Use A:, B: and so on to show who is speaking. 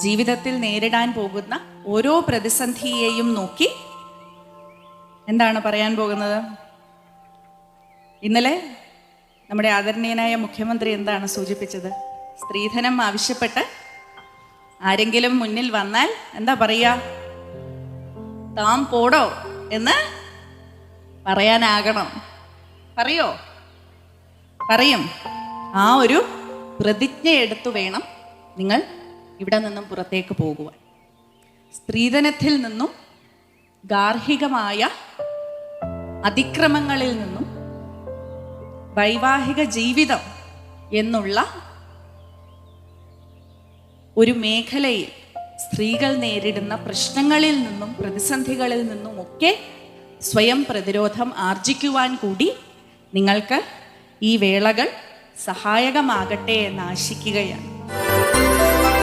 A: ജീവിതത്തിൽ നേരിടാൻ പോകുന്ന ഓരോ പ്രതിസന്ധിയെയും നോക്കി എന്താണ് പറയാൻ പോകുന്നത്? ഇന്നലെ നമ്മുടെ ആദരണീയനായ മുഖ്യമന്ത്രി എന്താണ് സൂചിപ്പിച്ചത്? സ്ത്രീധനം ആവശ്യപ്പെട്ട് ആരെങ്കിലും മുന്നിൽ വന്നാൽ എന്താ പറയുക താം പോടോ എന്ന് പറയാനാകണം. പറയോ? പറയും. ആ ഒരു പ്രതിജ്ഞ എടുത്തു വേണം നിങ്ങൾ ഇവിടെ നിന്നും പുറത്തേക്ക് പോകുവാൻ. സ്ത്രീധനത്തിൽ നിന്നും ഗാർഹികമായ അതിക്രമങ്ങളിൽ നിന്നും വൈവാഹിക ജീവിതം എന്നുള്ള ഒരു മേഖലയിൽ സ്ത്രീകൾ നേരിടുന്ന പ്രശ്നങ്ങളിൽ നിന്നും പ്രതിസന്ധികളിൽ നിന്നും ഒക്കെ സ്വയം പ്രതിരോധം ആർജിക്കുവാൻ കൂടി നിങ്ങൾക്ക് ഈ വേളകൾ സഹായകമാകട്ടെ എന്ന് ആശിക്കുകയാണ്.